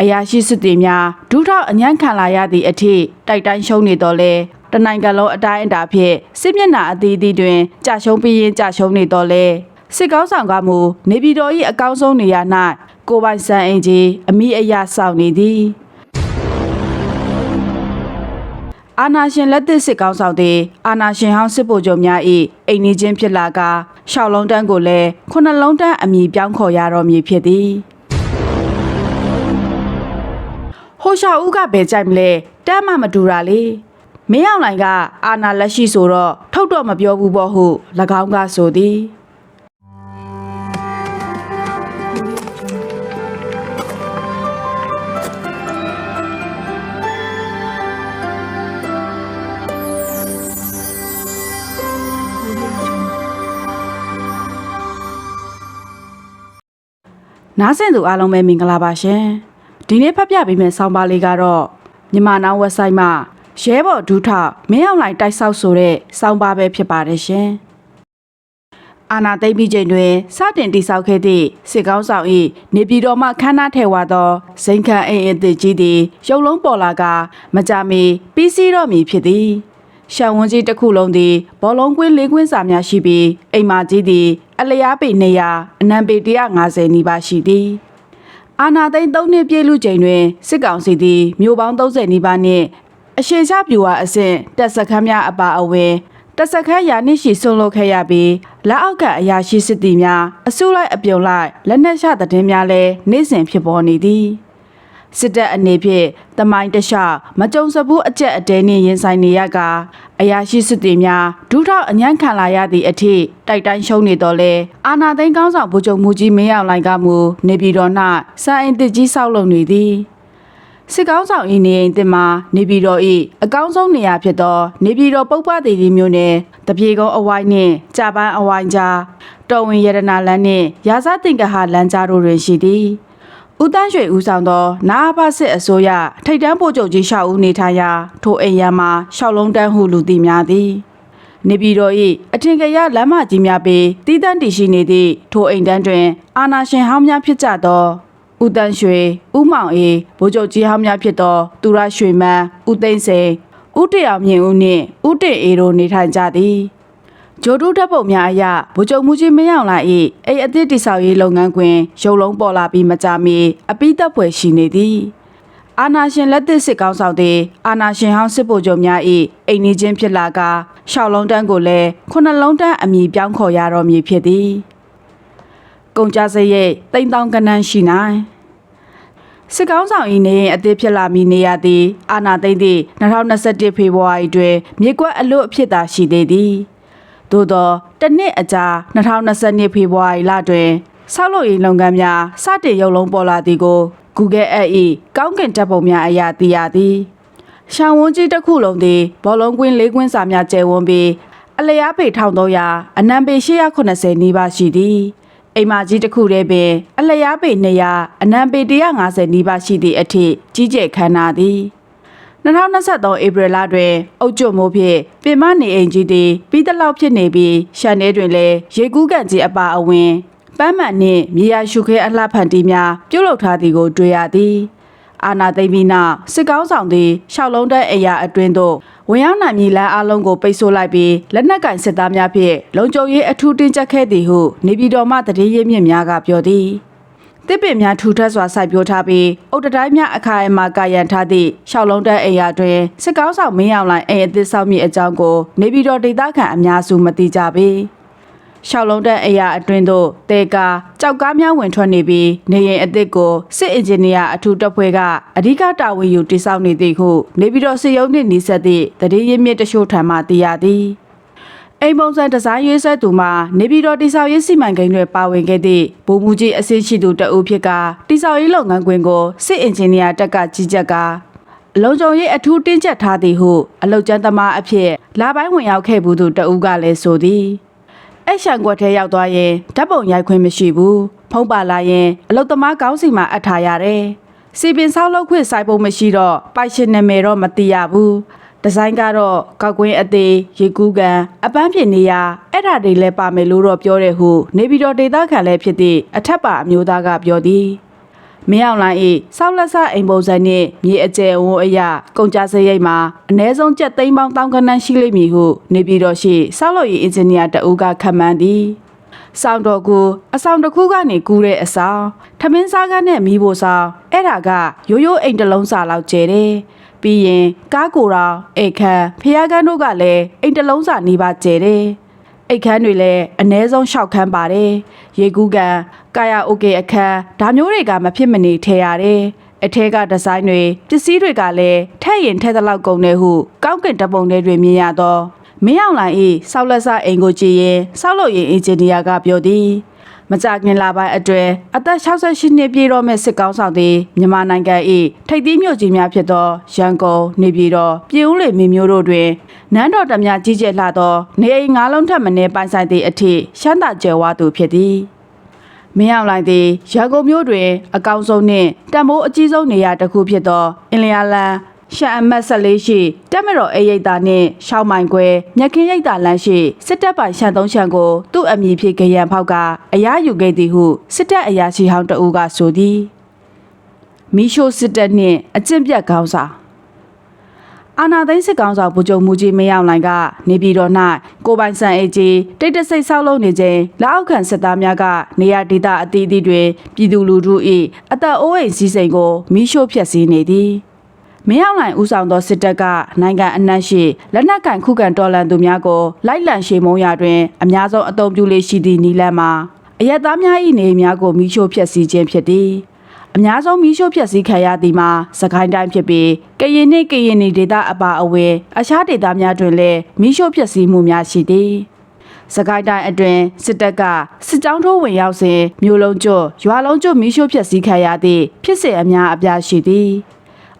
အရာရှိစစ်သည်များဒုထောက်အညံ့ခံလာရသည့်အထိတိုက်တိုင်းရှုံးနေတော့လဲတနိုင်ငံလုံးအတိုင်းအတာဖြင့်စစ်မျက်နှာအသီးသီးတွင်ကြာရှုံးပြီးရင်ကြာရှုံးနေတော့လဲစစ်ကောင်းဆောင်ကမူနေပြည်တော်၏အကောင်းဆုံးနေရာ၌ကိုပိုင်စံအင်ကြီးအမိအယဆောင်နေသည်အာနာရှင်လက်သစ်စစ်ကောင်းဆောင်သည်အာနာရှင်ဟောင်းစစ်ဗိုလ်ချုပ်များ၏အိမ်နီးချင်းဖြစ်လာကရှောက်လုံးတန်းကိုလည်းခုနှစ်လုံးတန်းအမည်ပြောင်းခေါ်ရတော်မည်ဖြစ်သည် ဟိုရှာဦးကဘယ်ကြိုက်မလဲတမ်းမှမတူတာလေမင်းအောင်လိုင်ကအာနာလက်ရှိဆိုတော့ထုတ်တော့မပြောဘူးပေါ့ဟု၎င်းကဆိုသည်နားဆင်သူအားလုံးပဲမင်္ဂလာပါရှင် ဒီနေ့ဖတ်ပြပေးမယ့်ဆောင်းပါးလေးကတော့မြန်မာနောင် website မှာရဲဘော်ဒူးထမင်းအောင်လိုင်တိုက်ဆောက်ဆိုတဲ့ဆောင်းပါးပဲဖြစ်ပါတယ်ရှင်အာနာသိမ့်ပြီးချိန်တွင်စတင်တိဆောက်ခဲ့သည့်စစ်ကောင်းဆောင်၏နေပြည်တော်မှခမ်းနားထဲဝါသောဇိမ်ခံအိမ်အသစ်ကြီးသည်ရုပ်လုံးပေါ်လာကမကြမီပြီးစီးတော့မည်ဖြစ်သည်ရှံဝန်းကြီးတစ်ခုလုံးသည်ဘောလုံးကွင်းလေးကွင်းစာများရှိပြီးအိမ်မာကြီးသည်အလျားပေ200အနံပေ150နီးပါးရှိသည် အာနာသိန်း3နှစ်ပြည့်လူချိန်တွင်စစ်ကောင်စီသည်မြို့ပေါင်း30နီးပါးနှင့်အရှိချပြူဝါအဆင့်တပ်စခန်းများအပါအဝင်တပ်စခန်းရာနှစ်ရှိဆွန့်လွတ်ခဲ့ရပြီးလက်အောက်ကအရာရှိစစ်သည်များအစုလိုက်အပြုံလိုက်လက်နက်ချသတင်းများလည်းနေ့စဉ်ဖြစ်ပေါ်နေသည်စစ်တပ်အနေဖြင့်တမိုင်းတခြားမကြုံစဘူးအကြက်အတဲနှင့်ရင်ဆိုင်နေရက အရာရှိစစ်သည်များဒုထောက်အညံ့ခံလာရသည့်အထိတိုက်တိုင်းရှုံးနေတော့လဲအာနာသိန်းကောင်းဆောင်ဗိုလ်ချုပ်မူကြီးမင်းအောင်လှိုင်ကမူနေပြည်တော်၌စံအိမ်တစ်ကြီးဆောက်လုပ်နေသည်စစ်ကောင်းဆောင်၏နေအိမ်တစ်မှာနေပြည်တော်၏အကောင်းဆုံးနေရာဖြစ်သော နေပြည်တော်ပုပ္ပဒေဒီမျိုးနယ်တပြေကုန်းအဝိုင်းနှင့်ကြာပန်းအဝိုင်းကြားတော်ဝင်ရတနာလမ်းနှင့်ရာဇတင်ကဟာလမ်းကြားတို့တွင်ရှိသည် ဦးတန်းရွှေဦးဆောင်သောနာအဖစစ်အစိုးရထိတ်တန်းပို့ချုပ်ကြီးရှောက်ဦးနေထိုင်ရာထိုအိမ်ရန်မှာရှောက်လုံးတန်းဟုလူသိများသည်နေပြည်တော်၏အထင်ကရလမ်းမကြီးများပေတည်တံ့တည်ရှိနေသည့်ထိုအိမ်တန်းတွင် အာနာရှင်ဟောင်းများဖြစ်ကြသောဦးတန်းရွှေဦးမောင်အေးဗိုလ်ချုပ်ကြီးဟောင်းများဖြစ်သောသူရရွှေမန်းဦးသိန်းစိန်ဦးတရအောင်မြင့်ဦးနှင့်ဦးတင်အေးတို့နေထိုင်ကြသည် ဂျိုဒူဓာတ်ပုံများအရဗိုလ်ချုပ်မူကြီးမင်းအောင်လှိုင်၏အိမ်အသစ်တိဆောက်ရေးလုပ်ငန်းခွင်ရုပ်လုံးပေါ်လာပြီးမကြမီအပိသက်ဖွယ်ရှိနေသည်အာနာရှင်လက်သစ်စစ်ကောင်းဆောင်သည်အာနာရှင်ဟောင်းစစ်ဗိုလ်ချုပ်များ၏အိမ်နီးချင်းဖြစ်လာကရှောက်လုံးတန်းကိုလည်းခုနှစ်လုံးတန်းအမည်ပြောင်းခေါ်ရတော်မည်ဖြစ်သည်ကုန်ကြစရိတ်တိမ်တောင်ကနန်းရှိနိုင်စစ်ကောင်းဆောင်၏နေရင်အသစ်ဖြစ်လာမည်နေရသည်အာနာသိမ့်သည့်2021ဖေဖော်ဝါရီတွင်မြေကွက်အလွတ်အဖြစ်သာရှိသေးသည် သို့သောတစ်နှစ်အကြာ2022ဖေဖော်ဝါရီလတွင်ဆောက်လုပ်ရေးလုပ်ငန်းများစတင်ရုပ်လုံးပေါ်လာသည်ကို Google App ၏ကောင်းကင်တပ်ပုံများအရာသိရသည်ရှောင်းဝန်းကြီးတစ်ခုလုံးသည်ဘောလုံးကွင်းလေးကွင်းစာများကျယ်ဝန်းပြီးအလျားပေ1300အနံပေ880နီးပါးရှိသည်အိမ်မကြီးတစ်ခုတည်းပင်အလျားပေ200အနံပေ150နီးပါးရှိသည့်အထိကြီးကျယ်ခမ်းနားသည် 2023ဧပြီလတွင်အုတ်ကျွတ်မိုးဖြင့်ပင်မနေအိမ်ကြီးသည်ပြီးသလောက်ဖြစ်နေပြီးရှန်ထဲတွင်လည်းရေကူးကန်ကြီးအပါအဝင်ပန်းမှန်နှင့်မြေယာရှုခဲအလှဖန်တီးများပြုတ်လုထားသည်ကိုတွေ့ရသည်အာနာသိမ့်ပြီးနောက်စစ်ကောင်းဆောင်သည်ရှောက်လုံးတဲ့အရာအတွင်းသို့ဝင်ရောက်နိုင်မည်လမ်းအလုံးကိုပိတ်ဆို့လိုက်ပြီးလက်နက်ကင်စစ်သားများဖြင့်လုံခြုံရေးအထူးတင်းကျပ်ခဲ့သည်ဟုနေပြည်တော်မှတည်ရင်းမြစ်များကပြောသည် တစ်ပင်များထူထပ်စွာစိုက်ပျိုးထားပြီးအုတ်တတိုင်းများအခါအမာကာရန်ထားသည့်ရှောက်လုံးတဲ့အရာတွင်စစ်ကောင်းဆောင်မင်းအောင်လိုင်အိမ်အသစ်ဆောက်မိအကြောင်းကိုနေပြည်တော်ဒေသခံအများစုမသိကြပေ။ရှောက်လုံးတဲ့အရာအတွင်းသို့တဲကာကြောက်ကားများဝင်ထွက်နေပြီးနေရင်အစ်စ်ကိုစစ်အင်ဂျင်နီယာအထူးတပ်ဖွဲ့ကအဓိကတာဝန်ယူတိစောက်နေသည်ဟုနေပြည်တော်စစ်ရုံးနှင့်နှီးဆက်သည့်တည်ရင်းမြစ်တရှို့ထံမှသိရသည် အိမ်ပုံစံဒီဇိုင်းရေးဆွဲသူမှာနေပြည်တော်တိစောက်ရေးစီမံကိန်းတွေပါဝင်ခဲ့သည့်ဗိုလ်မှူးကြီးအဆင့်ရှိသူတအုပ်ဖြစ်ကတိစောက်ရေးလုပ်ငန်းခွင်ကိုစစ်အင်ဂျင်နီယာတက်ကကြီးကြပ်ကအလုံခြုံရေးအထူးတင်းကျပ်ထားသည်ဟုအလုတ်ကျန်းသမားအဖြစ်လာပိုင်းဝင်ရောက်ခဲ့ဘူးသူတအုပ်ကလည်းဆိုသည်အဲ့ရှန်ကွက်ထဲရောက်သွားရင်ဓာတ်ပုံရိုက်ခွင့်မရှိဘူးဖုံးပါလာရင်အလုတ်သမားကောင်းစီမှာအပ်ထားရတယ်စီပင်ဆောက်လုပ်ခွင့်စိုက်ဖို့မရှိတော့ပိုက်ရှင်နာမည်တော့မသိရဘူး ဒီဇိုင်းကတော့ကောက်ကွင်းအသေးရေကူးကန်အပန်းဖြစ်နေရအဲ့ဒါတွေလည်းပါမယ်လို့တော့ပြောတယ်ဟုနေပြည်တော်ဒေသခံလည်းဖြစ်သည့်အထက်ပါအမျိုးသားကပြောသည်မင်းအောင်လိုင်း၏ဆောက်လက်ဆအိမ်ပုံစံနှင့်မြေအကျယ်အဝန်းအရာကုန်ကြစရိတ်မှာအ ਨੇ ဆုံးကျပ်သိန်းပေါင်းတောင်းကနန်းရှိလိမ့်မည်ဟုနေပြည်တော်ရှိဆောက်လုပ်ရေးအင်ဂျင်နီယာတဦးကခန့်မှန်းသည်ဆောင်းတော်ကူအဆောင်တစ်ခုကနေကူးတဲ့အဆောင်ထမင်းစားကန်းနဲ့မီးဖို့ဆောင်အဲ့ဒါကရိုးရိုးအိမ်တစ်လုံးစာလောက်ကျဲတယ် ပြီးရင်ကားကိုယ်တော်အိတ်ခမ်းဖျားကန်းတို့ကလည်းအိမ်တစ်လုံးစာနေပါကျဲတယ်အိတ်ခမ်းတွေလည်းအ ਨੇ ဆုံး၆ခန်းပါတယ်ရေကူးကန်ကာယာအိုကေအခန်းဒါမျိုးတွေကမဖြစ်မနေထည့်ရတယ်အထက်ကဒီဇိုင်းတွေပစ္စည်းတွေကလည်းထက်ရင်ထက်သလောက်ကုန်တယ်ဟုကောက်ကင်တပုံတွေတွင်မြင်ရတော့မင်းအောင်လိုင်၏ဆောက်လက်ဆအိမ်ကိုကြည့်ရင်ဆောက်လုပ်ရေးအင်ဂျင်နီယာကပြောသည် မကြခင်လာပိုင်းအတွင်းအသက်68နှစ်ပြည့်တော့မဲ့စစ်ကောင်းဆောင်သည်မြန်မာနိုင်ငံ၏ထိပ်သီးမြို့ကြီးများဖြစ်သောရန်ကုန်နေပြည်တော်ပြည်ဦးလွေမြို့မျိုးတို့တွင်နန်းတော်တမကြီးကျယ်လှသောနေအိမ်၅လုံးထပ်မင်းပိုင်ဆိုင်သည့်အထိရှမ်းသာကျယ်ဝသူဖြစ်သည်မင်းအောင်လိုင်သည်ရန်ကုန်မြို့တွင် အကောင်ဆုံးနှင့်တံမိုးအကြီးဆုံးနေရာတစ်ခုဖြစ်သောအင်လျာလန် ရှမ်းအမတ်14ရှိတက်မတော်အေးရိတ်တာနှင့်ရှောင်းမိုင်ခွဲမြက်ခင်းရိတ်တာလမ်းရှိစစ်တပ်ပိုင်ရှမ်းသုံးရှမ်းကိုသူ့အမည်ဖြင့်ကြရန်ဖောက်ကအရာယူခဲ့သည်ဟုစစ်တပ်အရာရှိဟောင်းတအူးကဆိုသည်မီရှိုစစ်တပ်နှင့်အကျင့်ပြတ်ကောင်းဆောင်အာနာသိန်းစစ်ကောင်ဆောင်ဗိုလ်ချုပ်မူကြီးမင်းအောင်လှိုင်ကနေပြည်တော်၌ကိုပိုင်ဆန်အေကြီးတိတ်တဆိတ်ဆောက်လုပ်နေခြင်းလက်အောက်ခံစစ်သားများကနေရာဒေသအသီးသီးတွင်ပြည်သူလူထု၏အသက်အိုးအိမ်စီးစိမ်ကိုမိရှို့ဖျက်ဆီးနေသည် မင်းအောင်လှိုင်ဦးဆောင်သောစစ်တပ်ကနိုင်ငံအနှံ့ရှိလက်နက်ကင်ခုခံတော်လှန်သူများကိုလိုက်လံရှေမုံရတွင်အများဆုံးအုံပြုလေးရှိသည့်နီလန်းမှာအရက်သားများ၏နေအိမ်များကိုမိရှို့ဖျက်ဆီးခြင်းဖြစ်သည်အများဆုံးမီးရှို့ဖျက်ဆီးခံရသည်မှာစကိုင်းတိုင်းဖြစ်ပြီးကရင်နှင့်ကရင်နီဒေသအပါအဝင်အခြားဒေသများတွင်လည်းမီးရှို့ဖျက်ဆီးမှုများရှိသည်စကိုင်းတိုင်းအတွင်းစစ်တပ်ကစစ်ကြောင်းထိုးဝင်ရောက်စဉ်မြို့လုံးကျွတ်ရွာလုံးကျွတ်မီးရှို့ဖျက်ဆီးခံရသည့်ဖြစ်စဉ်အများအပြားရှိသည်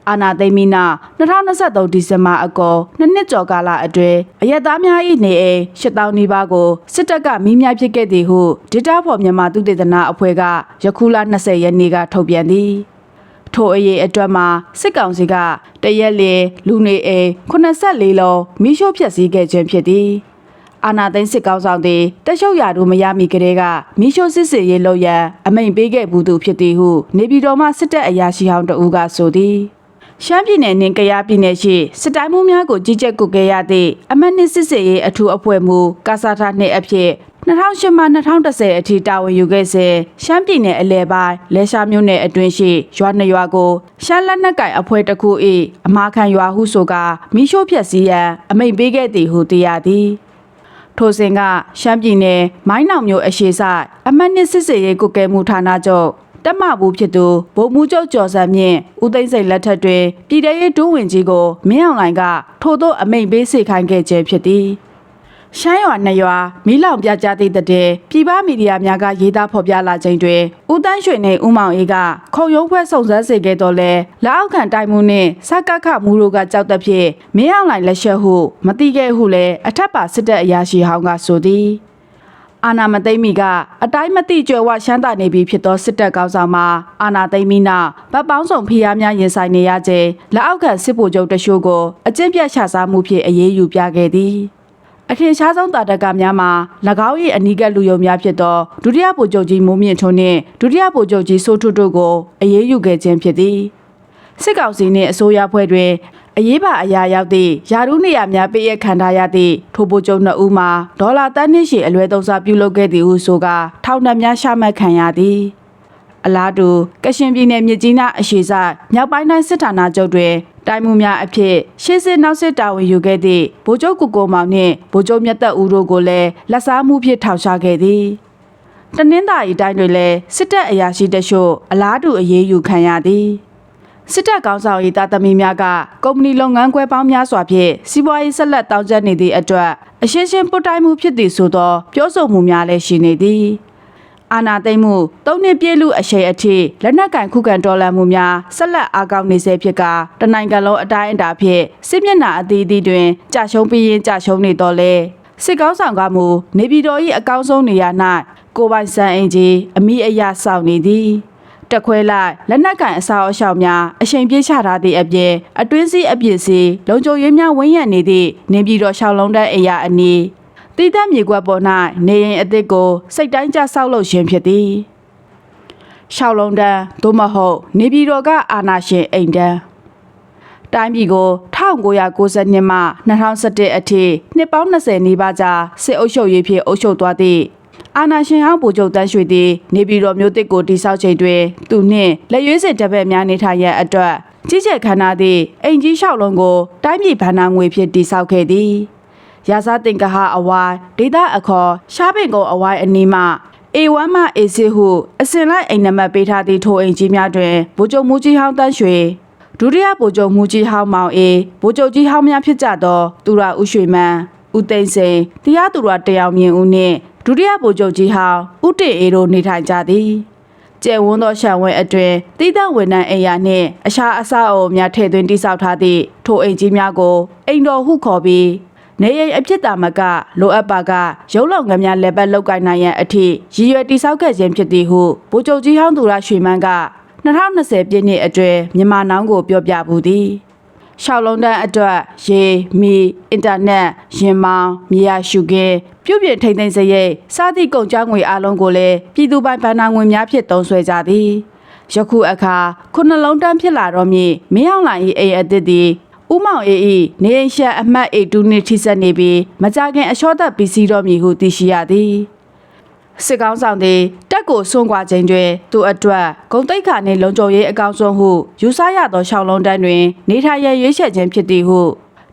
အာနာသိမ့်မီနာ2023ဒီဇင်ဘာအကောနှစ်နှစ်ကျော်ကာလအတွင်းအရက်သားများ၏နေအိမ်8000နီးပါးကိုစစ်တပ်ကမီးများဖြစ်ခဲ့သည်ဟုဒေတာဖော်မြန်မာသုတေသနအဖွဲ့ကယခုလ20ရက်နေ့ကထုတ်ပြန်သည်ထိုအရေးအတွက်မှာစစ်ကောင်စီကတရက်လေလူနေအိမ်84လုံးမိရှို့ဖျက်ဆီးခဲ့ခြင်းဖြစ်သည်အာနာသိန်းစစ်ကောင်ဆောင်သည်တက်ရှုပ်ရာတို့မရမီကလေးကမိရှို့စစ်စေရေးလုပ်ရန်အမိန်ပေးခဲ့ဘူးသူဖြစ်သည်ဟုနေပြည်တော်မှစစ်တပ်အရာရှိဟောင်းတဦးကဆိုသည် ရှမ်းပြည်နယ်နှင့်ကယားပြည်နယ်ရှိစစ်တိုင်းမှုများကိုကြီးကြပ်ကုတ်ခဲ့ရသည့်အမတ်နှစ်စစ်စေရေးအထူးအဖွဲ့မှူးကာစာထာနှင့်အဖြစ်2008မှ2010အထိတာဝန်ယူခဲ့စဉ်ရှမ်းပြည်နယ်အလဲပိုင်းလဲရှားမြို့နယ်အတွင်းရှိရွာနှစ်ရွာကိုရှမ်းလက်နက်ကိုင်အဖွဲ့တစ်ခု၏အမာခံရွာဟုဆိုကာမိရှို့ဖျက်ဆီးရန်အမိန့်ပေးခဲ့သည်ဟုသိရသည်ထိုစဉ်ကရှမ်းပြည်နယ်မိုင်းနောင်မြို့အရှိဆိုင်အမတ်နှစ်စစ်စေရေးကုကဲမှုဌာနချုပ် တက်မဘူးဖြစ်သူဗိုလ်မှူးချုပ်ကျော်စံမြင့်ဦးသိန်းစိန်လက်ထက်တွင်ပြည်ထရေးဒုဝင်ကြီးကိုမင်းအောင်လှိုင်ကထို့သောအမိန့်ပေးစေခိုင်းခဲ့ခြင်းဖြစ်သည်ရှမ်းရွာနှစ်ရွာမီးလောင်ပြကြသည့်တဲ့ပြည်ပမီဒီယာများကရေးသားဖော်ပြလာခြင်းတွင်ဦးတန်းရွှေနှင့်ဦးမောင်အေးကခုံရုံးဖွဲ့စုံစမ်းစေခဲ့တော်လဲလက်အောက်ခံတိုက်မှုနှင့်စကခမှုတို့ကကြောက်တဲ့ဖြင့်မင်းအောင်လှိုင်လက်ရှက်ဟုမတိခဲ့ဟုလည်းအထက်ပါစစ်တပ်အရာရှိဟောင်းကဆိုသည် အာနာမသိမ့်မီကအတိုင်းမတိကြွယ်ဝရှမ်းသာနေပြီဖြစ်သောစစ်တပ်ကောင်းဆောင်မှာအာနာသိမ့်မီနာဗတ်ပေါင်းဆောင်ဖိအားများရင်ဆိုင်နေရခြင်းလက်အောက်ခံစစ်ဗိုလ်ချုပ်တရှို့ကိုအကျင့်ပြတ်ရှာစားမှုဖြင့်အရေးယူပြခဲ့သည်အထင်ရှားဆုံးတာတကများမှာ၎င်း၏အနီးကပ်လူယုံများဖြစ်သောဒုတိယဗိုလ်ချုပ်ကြီးမိုးမြင့်ထွန်းနှင့်ဒုတိယဗိုလ်ချုပ်ကြီးစိုးထွတ်တို့ကိုအရေးယူခဲ့ခြင်းဖြစ်သည်စစ်ကောင်စီနှင့်အစိုးရဖွဲ့တွင် အရေးပါအရာရောက်သည့်ယာရုနေရများပေးရခံထားရသည့်ထိုဗိုလ်ချုပ်နှစ်ဦးမှာဒေါ်လာတန်းနှင့်ရှိအလွဲသုံးစားပြုလုပ်ခဲ့သည်ဟုဆိုကာထောင်နှံများရှာမှတ်ခံရသည်အလားတူကရှင်ပြည်နယ်မြစ်ကြီးနားအရှိဆိုင်မြောက်ပိုင်းတိုင်းစစ်ဌာနချုပ်တွင်တိုင်းမှုများအဖြစ်ရှေ့စစ်နောက်စစ်တာဝန်ယူခဲ့သည့်ဗိုလ်ချုပ်ကိုကိုမောင်နှင့်ဗိုလ်ချုပ်မြတ်သက်ဦးတို့ကိုလည်းလက်စားမှုဖြင့်ထောင်ချခဲ့သည်တနင်္သာရီတိုင်းတွင်လည်းစစ်တပ်အရာရှိတချို့အလားတူအရေးယူခံရသည် စစ်တပ်ကောင်းဆောင်ရေးသားသမီးများကကုမ္ပဏီလုပ်ငန်းခွဲပေါင်းများစွာဖြင့်စီးပွားရေးဆက်လက်တောင်းကျနေသည့်အတွက်အရှင်းရှင်းပုတ်တိုင်းမှုဖြစ်သည်ဆိုသောပြောဆိုမှုများလည်းရှိနေသည်အာနာသိမ့်မှုသုံးနှစ်ပြည့်လူအရှိန်အထိလက်နက်ကင်ခုခံတော်လှန်မှုများဆက်လက်အားကောင်းနေစေဖြစ်ကတနိုင်ငံလုံးအတိုင်းအတာဖြင့်စစ်မျက်နှာအသီးသီးတွင်ကြာရှုံးပြီးရင်ကြာရှုံးနေတော့လေစစ်ကောင်းဆောင်ကမူနေပြည်တော်၏အကောင်းဆုံးနေရာ၌ကိုပိုင်စံအင်ကြီးအမိအယဆောင်နေသည် တက်ခွဲလိုက်လက်နက်ကင်အစာအရှောက်များအရှိန်ပြေးချထားသည့်အပြင်အတွင်းစည်းအပြစ်စီလုံခြုံရေးများဝန်းရံနေသည့်နေပြည်တော်ရှောက်လုံးတဲ့အရာအနီးတည်တတ်မြေကွက်ပေါ်၌နေရင်အစ်စ်ကိုစိတ်တိုင်းကျဆောက်လုပ်ခြင်းဖြစ်သည်ရှောက်လုံးတန်းသို့မဟုတ်နေပြည်တော်ကအာဏာရှင်အိမ်တန်းတိုင်းပြည်ကို1992မှ2011အထိနှစ်ပေါင်း20နီးပါးကြာစစ်အုပ်ချုပ်ရေးဖြင့်အုပ်ချုပ်သွားသည့် အာဏာရှင်ဟောင်းဗိုလ်ချုပ်တန်းရွှေသည်နေပြည်တော်မြို့တစ်ကိုတိစောက်ချိန်တွင်သူနှင့်လက်ရွေးစစ်တပ်ဘက်များနေထိုင်ရန်အတွက်ကြီးကျယ်ခမ်းနားသည့်အိမ်ကြီးလျှောက်လုံးကိုတိုင်းပြည်ဗန္နာငွေဖြင့်တိစောက်ခဲ့သည်ရာဇတင်ကဟအဝိုင်းဒေတာအခေါ်ရှားပင်ကုန်းအဝိုင်းအနီးမှ A1 မှ A6 ဟုအစဉ်လိုက်အိမ်နံပါတ်ပေးထားသည့်ထိုအိမ်ကြီးများတွင်ဗိုလ်ချုပ်မူကြီးဟောင်းတန်းရွှေဒုတိယဗိုလ်ချုပ်မူကြီးဟောင်းမောင်အေးဗိုလ်ချုပ်ကြီးဟောင်းများဖြစ်ကြသော သူရဦးရွှေမန်းဦးသိန်းစိန်တရားသူရတယောက်မြင့်ဦးနှင့် ဒုတိယဗိုလ်ချုပ်ကြီးဟောင်းဦးတင်အေးတို့နေထိုင်ကြသည်ကျဲဝန်းသောရှံဝဲအတွင်တိဒဝန်ထမ်းအိမ်ယာနှင့်အခြားအဆောက်အအုံများထည့်သွင်းတိစောက်ထားသည့်ထိုအိမ်ကြီးများကိုအိမ်တော်ဟုခေါ်ပြီးနေရိပ်အဖြစ်တာမကလိုအပ်ပါကရုပ်လောက်ငယ်များလက်ပတ်လောက်ကင်နိုင်ရန်အထိရည်ရွယ်တိစောက်ခဲ့ခြင်းဖြစ်သည်ဟုဗိုလ်ချုပ်ကြီးဟောင်းသူရရွှေမန်းက2020ပြည့်နှစ်အတွင်းမြန်မာနောင်ကိုပြောပြပူသည်ရှောက်လုံးတန်းအတွက်ရေမီအင်တာနက်ရင်မောင်းမြေယာရှုခင်း ပြုပြင်ထိန်သိမ်းစရိတ်စသည့်ကုန်ကြငွေအလုံးကိုလည်းပြည်သူပိုင်ဗန္နာငွေများဖြင့်သုံးစွဲကြသည်ယခုအခါခုနှလုံးတန်းဖြစ်လာတော့မည်မင်းအောင်လိုင်၏အိမ်အသစ်သည်ဦးမောင်အေးဤနေအိမ်ရှက်အမှတ်8တူနှစ်ထိဆက်နေပြီးမကြခင်အလျှော့သက်ပစ္စည်းတော်မည်ဟုသိရှိရသည်စစ်ကောင်းဆောင်သည်တက်ကိုစွန့်ခွာခြင်းတွင်သူအတွက်ဂုံတိတ်ခါနှင့်လုံခြုံရေးအကောင်းဆုံးဟုယူဆရသောရှောင်းလုံးတန်းတွင် နေထိုင်ရန်ရွေးချယ်ခြင်းဖြစ်သည်ဟု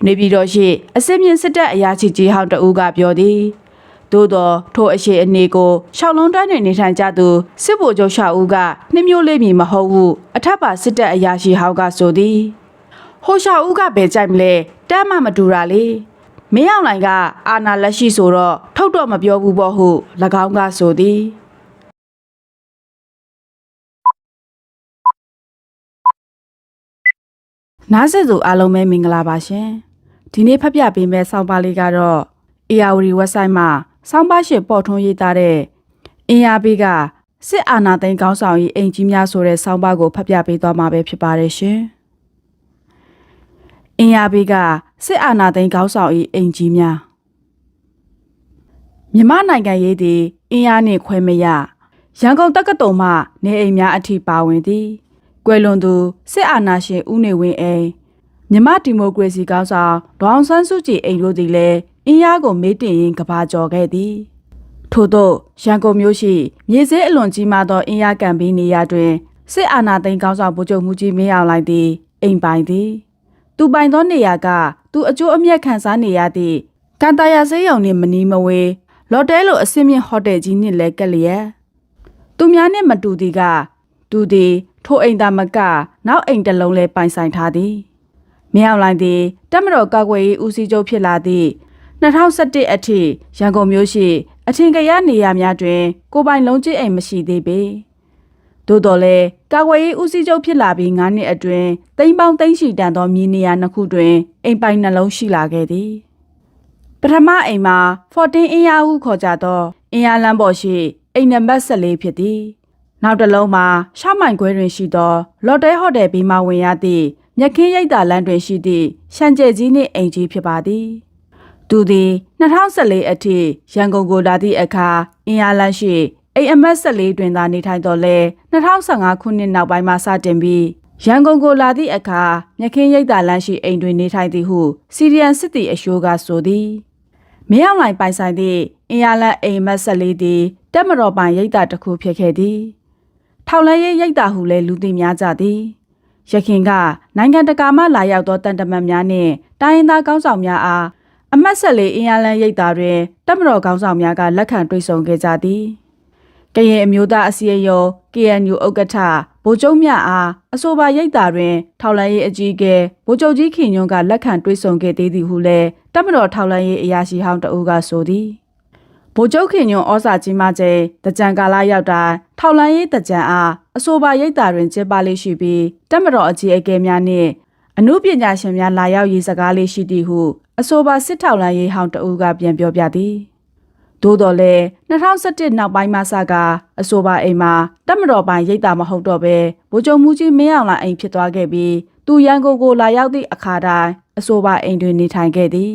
နေပြည်တော်ရှိအစစ်မြင့်စစ်တပ်အရာရှိကြီးဟောင်းတဦးကပြောသည် သို့သောထိုအရှိအနေကိုရှောင်းလုံးတန်းတွင်နေထိုင်ကြသူစစ်ဗိုလ်ချုပ်ရှောက်ဦးကနှမျိုးလေးမည်မဟုတ်ဟုအထက်ပါစစ်တပ်အရာရှိဟောင်းကဆိုသည်ဟိုရှာဦးကဘယ်ကြိုက်မလဲတမ်းမှမတူတာလေမင်းအောင်လိုင်ကအာနာလက်ရှိဆိုတော့ထုတ်တော့မပြောဘူးပေါ့ဟု၎င်းကဆိုသည်နားစစ်သူအားလုံးပဲမင်္ဂလာပါရှင်ဒီနေ့ဖတ်ပြပေးမယ့်ဆောင်းပါးလေးကတော့ ARD website မှာ ဆောင်းပါးရှင်ပေါ်ထွန်းရေးသားတဲ့အင်အားပေးကစစ်အာဏာသိမ်းကောင်းဆောင်ရေးအိမ်ကြီးများဆိုတဲ့ဆောင်းပါးကိုဖတ်ပြပေးသွားမှာပဲဖြစ်ပါတယ်ရှင်အင်အားပေးကစစ်အာဏာသိမ်းကောင်းဆောင်၏အိမ်ကြီးများမြမနိုင်ငံရေးသည်အင်အားနှင့်ခွဲမရရန်ကုန်တက္ကသိုလ်မှနေအိမ်များအထိပါဝင်သည်ကွယ်လွန်သူစစ်အာဏာရှင်ဦးနေဝင်းအိမ်မြမဒီမိုကရေစီကောင်းဆောင်ဒေါအောင်ဆန်းစုကြည်အိမ်တို့သည်လည်း အင်အားကိုမေးတင်ရင်းကဘာကျော်ခဲ့သည်ထို့သောရန်ကုန်မြို့ရှိမြေစည်းအလွန်ကြီးမားသောအင်အားကံပေးနေရာတွင်စစ်အာဏာသိမ်းကောင်းဆောင်ဗိုလ်ချုပ်မှုကြီးမင်းအောင်လှိုင်သည်အိမ်ပိုင်သည်သူပိုင်သောနေရာကသူအကျိုးအမြတ်ခံစားနေရသည့်ကန်တာယာဆေးရုံနှင့်မနီးမဝေးလော်တဲလိုအဆင့်မြင့်ဟိုတယ်ကြီးနှင့်လည်းကပ်လျက်သူများနှင့်မတူသည်ကသူသည်ထိုအိမ်သာမက နောက်အိမ်တစ်လုံးလည်းပိုင်ဆိုင်ထားသည်မြောင်လိုင်းသည်တက်မတော်ကာကွယ်ရေးဦးစီးချုပ်ဖြစ်လာသည့် 2011အထိရန်ကုန်မြို့ရှိအထင်ကရနေရာများတွင် ကိုယ်ပိုင်လုံးကျအိမ်မရှိသေးပေ။သို့တော်လည်းကာကွယ်ရေးဦးစီးချုပ်ဖြစ်လာပြီး9နှစ်အတွင်းတိမ်ပေါင်းသိန်းရှိတန်သောမြေနေရာနှစ်ခုတွင်အိမ်ပိုင်နှလုံးရှိလာခဲ့သည်ပထမအိမ်မှာ14အင်အားဟုခေါ်ကြသောအင်အားလမ်းပေါ်ရှိအိမ်နံပါတ်14ဖြစ်သည်နောက်တစ်လုံးမှာရှောက်မိုင်ခွဲတွင်ရှိသောလော်တဲဟိုတယ်ဘေးမှဝင်ရသည့်မြက်ခင်းရိပ်သာလမ်းတွင်ရှိသည့်ရှန်ကျဲကြီးနှင့်အိမ်ကြီးဖြစ်ပါသည် သူသည်2014အထိရန်ကုန်ကိုလာသည့်အခါအင်အားလမ်းရှိအိမ်အမတ်14တွင်သာနေထိုင်တော်လဲ2015ခုနှစ်နောက်ပိုင်းမှာစတင်ပြီးရန်ကုန်ကိုလာသည့်အခါမြခင်းရိပ်သာလမ်းရှိအိမ်တွင်နေထိုင်သည်ဟုစီရီယန်စစ်တီအရှိုးကဆိုသည်မင်းအောင်လှိုင်ပိုင်ဆိုင်သည့်အင်အားလမ်းအိမ်အမတ်14သည်တက်မတော်ပိုင်ရိပ်သာတစ်ခုဖြစ်ခဲ့သည်ထောက်လဲရေးရိပ်သာဟုလည်းလူသိများကြသည်ရခင်ကနိုင်ငံတကာမှလာရောက်သောတန်တမတ်များနှင့်တိုင်းရင်းသားကောင်းဆောင်များအား အမတ်ဆက်လေးအင်အားလန်းရိပ်သာတွင်တပ်မတော်ကောင်းဆောင်များကလက်ခံတွေ့ဆုံခဲ့ကြသည်ကရင်အမျိုးသားအစည်းအရုံး KNU ဥက္ကဋ္ဌဗိုလ်ချုပ်မြအားအဆိုပါရိပ်သာတွင် ထောက်လန်းရေးအကြီးအကဲဗိုလ်ချုပ်ကြီးခင်ညွန့်ကလက်ခံတွေ့ဆုံခဲ့သေးသည်ဟုလည်းတပ်မတော်ထောက်လန်းရေးအရာရှိဟောင်းတအူးကဆိုသည်ဗိုလ်ချုပ်ခင်ညွန့်ဩစာကြီးမှကျဲတကြံကာလရောက်တိုင်းထောက်လန်းရေးတကြံအားအဆိုပါရိပ်သာတွင်ကျင်းပလေးရှိပြီးတပ်မတော်အကြီးအကဲများနှင့် အမှုပညာရှင်များလာရောက်ရေးစကားလေးရှိသည်ဟုအဆိုပါစစ်ထောက်လန်းရေးဟောင်းတအူးကပြန်ပြောပြသည်သို့တော်လည်း2017နောက်ပိုင်းမှာစကအဆိုပါအိမ်မှာတက်မတော်ပိုင်ရိတ်တာမဟုတ်တော့ပဲဗိုလ်ချုပ်မူကြီးမင်းအောင်လှိုင်အိမ်ဖြစ်သွားခဲ့ပြီးသူရန်ကုန်ကိုလာရောက်သည့်အခါတိုင်းအဆိုပါအိမ်တွင်နေထိုင်ခဲ့သည်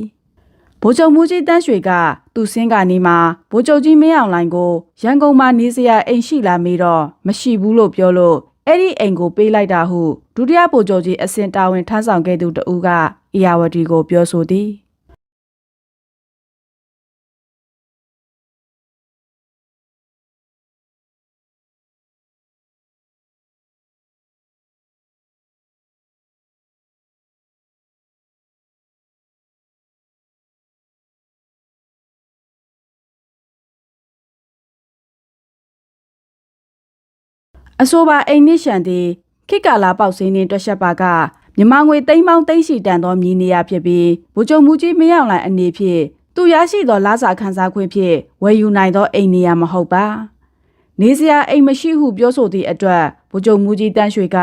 ဗိုလ်ချုပ်မူကြီးတန်းရွှေကသူ့စင်းကနေမှာဗိုလ်ချုပ်ကြီးမင်းအောင်လှိုင်ကိုရန်ကုန်မှာနေစရာအိမ်ရှိလာမေးတော့မရှိဘူးလို့ပြောလို့ အဲ့ဒီအိမ်ကိုပေးလိုက်တာဟုဒုတိယဗိုလ်ချုပ်ကြီးအစင်တာဝန်ထမ်းဆောင်ခဲ့သူတဦးကအေယာဝတီကိုပြောဆိုသည် အဆိုပါအိမ်နစ်ရှန်သည်ခိကာလာပေါက်စင်းနှင့်တွက်ချက်ပါကမြန်မာငွေသိန်းပေါင်းသိန်းရှိတန်သောမြေနေရာဖြစ်ပြီးဗိုလ်ချုပ်မူကြီးမင်းအောင်လှိုင်အနေဖြင့်သူရရှိသောလစာခန်းစားခွင့်ဖြင့်ဝယ်ယူနိုင်သောအိမ်နေရာမဟုတ်ပါနေစရာအိမ်မရှိဟုပြောဆိုသည့်အတွက်ဗိုလ်ချုပ်မူကြီးတန်းရွှေက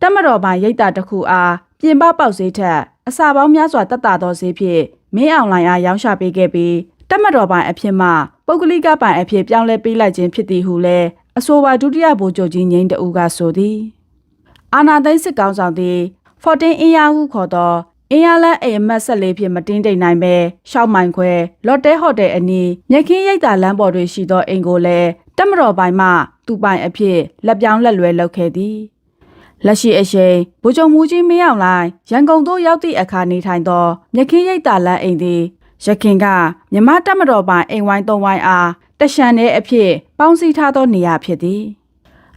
တက်မတော်ပိုင်းရိတ်တာတစ်ခုအားပြင်ပပေါက်ဈေးထက်အစာပေါင်းများစွာတက်တာသောဈေးဖြင့်မင်းအောင်လှိုင်အားရောင်းချပေးခဲ့ပြီးတက်မတော်ပိုင်းအဖြစ်မှပုဂ္ဂလိကပိုင်းအဖြစ်ပြောင်းလဲပေးလိုက်ခြင်းဖြစ်သည်ဟုလည်း အဆိုပါဒုတိယဗိုလ်ချုပ်ကြီးငိမ့်တဦးကဆိုသည်အာနာသိန်းစစ်ကောင်ဆောင်သည်14အင်ယာဟုခေါ်သောအင်ယာလန်အိမ်မက်14ဖြင့်မတင်းတိမ်နိုင်ပဲရှောက်မိုင်ခွဲလော်တဲဟိုတယ်အနီးမြက်ခင်းရိပ်သာလမ်းပေါ်တွင်ရှိသောအိမ်ကိုလည်းတက်မတော်ပိုင်းမှသူပိုင်အဖြစ်လက်ပြောင်းလက်လွဲလုပ်ခဲ့သည်လက်ရှိအချိန်ဗိုလ်ချုပ်မူကြီးမင်းအောင်လှိုင်ရန်ကုန်သို့ရောက်သည့်အခါနေထိုင်သောမြက်ခင်းရိပ်သာလမ်းအိမ်သည် ရခင်ကမြမတက်မတော်ပိုင်းအိမ်ဝိုင်းသုံးဝိုင်းအားတရှန်တဲ့အဖြစ်ပေါင်းစည်းထားသောနေရာဖြစ်သည်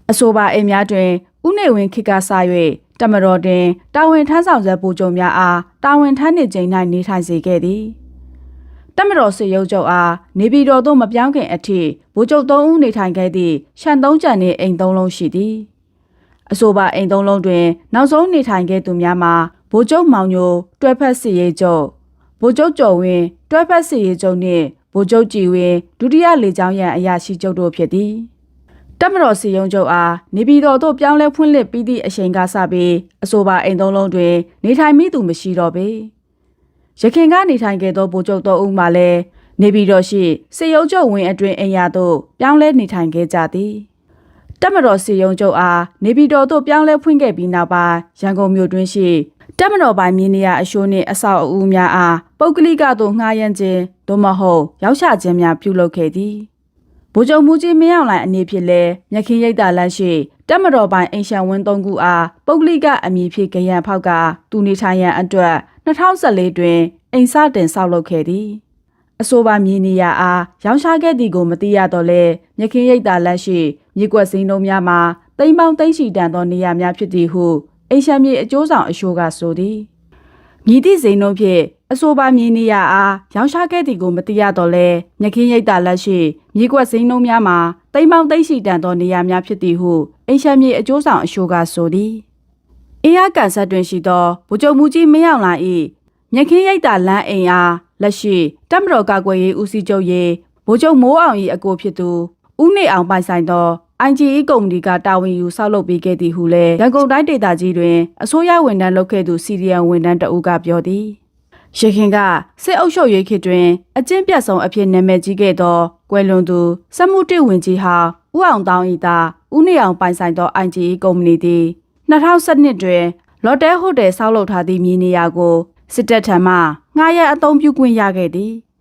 အဆိုပါအိမ်များတွင်ဥနေဝင်ခိကစား၍တမတော်တွင်တာဝန်ထမ်းဆောင်ဆက်ပူကြုံများအားတာဝန်ထမ်းနေချိန်၌နေထိုင်စေခဲ့သည်တမတော်စေရုပ်ချုပ်အားနေပြည်တော်သို့မပြောင်းခင်အထိဗိုလ်ချုပ်သုံးဦးနေထိုင်ခဲ့သည့်ရှန်သုံးကြံနှင့်အိမ်သုံးလုံးရှိသည်အဆိုပါအိမ်သုံးလုံးတွင် နောက်ဆုံးနေထိုင်ခဲ့သူများမှာဗိုလ်ချုပ်မောင်ညိုတွဲဖက်စီရေးချုပ် ဗိုလ်ချုပ်ကျော်ဝင်းတွဲဖက်စီရေးချုပ်နှင့်ဗိုလ်ချုပ်ကြည်ဝင်းဒုတိယလေကြောင်းရန်အရာရှိချုပ်တို့ဖြစ်သည်တက်မတော်စီယုံချုပ်အားနေပြည်တော်သို့ပြောင်းလဲဖွင့်လှစ်ပြီးသည့်အချိန်ကစပြီးအဆိုပါအိမ်သုံးလုံးတွင် နေထိုင်မိသူမရှိတော့ပေရခင်ကနေထိုင်ခဲ့သောဗိုလ်ချုပ်တော်ဦးမှလည်းနေပြည်တော်ရှိစီယုံချုပ်ဝင်းအတွင်အိမ်ယာသို့ပြောင်းလဲနေထိုင်ခဲ့ကြသည်တက်မတော်စီယုံချုပ်အားနေပြည်တော်သို့ပြောင်းလဲဖွင့်ခဲ့ပြီးနောက်ပိုင်းရန်ကုန်မြို့တွင်ရှိ တက်မတော်ပိုင်းမြင်းနေရအရှိုးနှင့်အဆောက်အဦများအားပုဂ္ဂလိကသို့ငှားရမ်းခြင်းသို့မဟုတ်ရောက်ချခြင်းများပြုလုပ်ခဲ့သည်ဗိုလ်ချုပ်မူကြီးမင်းအောင်လှိုင်အနေဖြင့်လဲမြက်ခင်းရိပ်သာလမ်းရှိတက်မတော်ပိုင်းအိမ်ရှံဝင်း၃ခုအားပုဂ္ဂလိကအမည်ဖြင့်ကြရန်ဖောက်ကတူနေထိုင်ရန်အတွက်2014တွင်အိမ်စတင်ဆောက်လုပ်ခဲ့သည်အဆိုပါမြေနေရာအားရောင်းချခဲ့သည်ကိုမသိရတော့လဲမြက်ခင်းရိပ်သာလမ်းရှိမြေကွက်စင်းတို့များမှာတိမ်ပေါင်းသိမ်းရှိတန်သောနေရာများဖြစ်သည်ဟု အိမ်ရှံမြေအကျိုးဆောင်အရှိုးကဆိုသည်မြည်သည့်စိန်တို့ဖြင့်အဆိုပါမြေနေရအားရောင်းချခဲ့သည်ကိုမသိရတော့လဲမြက်ခင်းရိပ်တာလက်ရှိမြေကွက်စိန်တို့များမှာတိမ်ပေါင်းသိရှိတန်သောနေရာများဖြစ်သည်ဟုအိမ်ရှမ်းမြေအကျိုးဆောင်အရှိုးကဆိုသည်အင်းရကန်ဆက်တွင်ရှိသောဗိုလ်ချုပ်မူကြီးမင်းအောင်လှိုင်၏မြက်ခင်းရိပ်တာလမ်းအိမ်အားလက်ရှိတပ်မတော်ကာကွယ်ရေးဦးစီးချုပ်ရေးဗိုလ်ချုပ်မိုးအောင်၏အကိုဖြစ်သူဦးနေအောင်ပိုင်ဆိုင်သော IGE ကုမ္ပဏီကတာဝန်ယူဆောက်လုပ်ပေးခဲ့သည်ဟုလည်းရန်ကုန်တိုင်းဒေသကြီးတွင်အစိုးရဝန်ထမ်းလုပ်ခဲ့သူစီရီယံဝန်ထမ်းတအုပ်ကပြောသည်ရခင်ကစစ်အုပ်ချုပ်ရေးခေတ်တွင်အကျင့်ပြတ်ဆုံးအဖြစ်နာမည်ကြီးခဲ့သောကွယ်လွန်သူစက်မှုတစ်ဝင်ကြီးဟာဦးအောင်တောင်းဤသားဦးနေအောင်ပိုင်ဆိုင်သော IGE ကုမ္ပဏီသည်2012တွင်လော်တဲဟိုတယ်ဆောက်လုပ်ထားသည့်မြေနေရာကိုစစ်တပ်ထံမှငှားရမ်းအသုံးပြုခွင့်ရခဲ့သည်။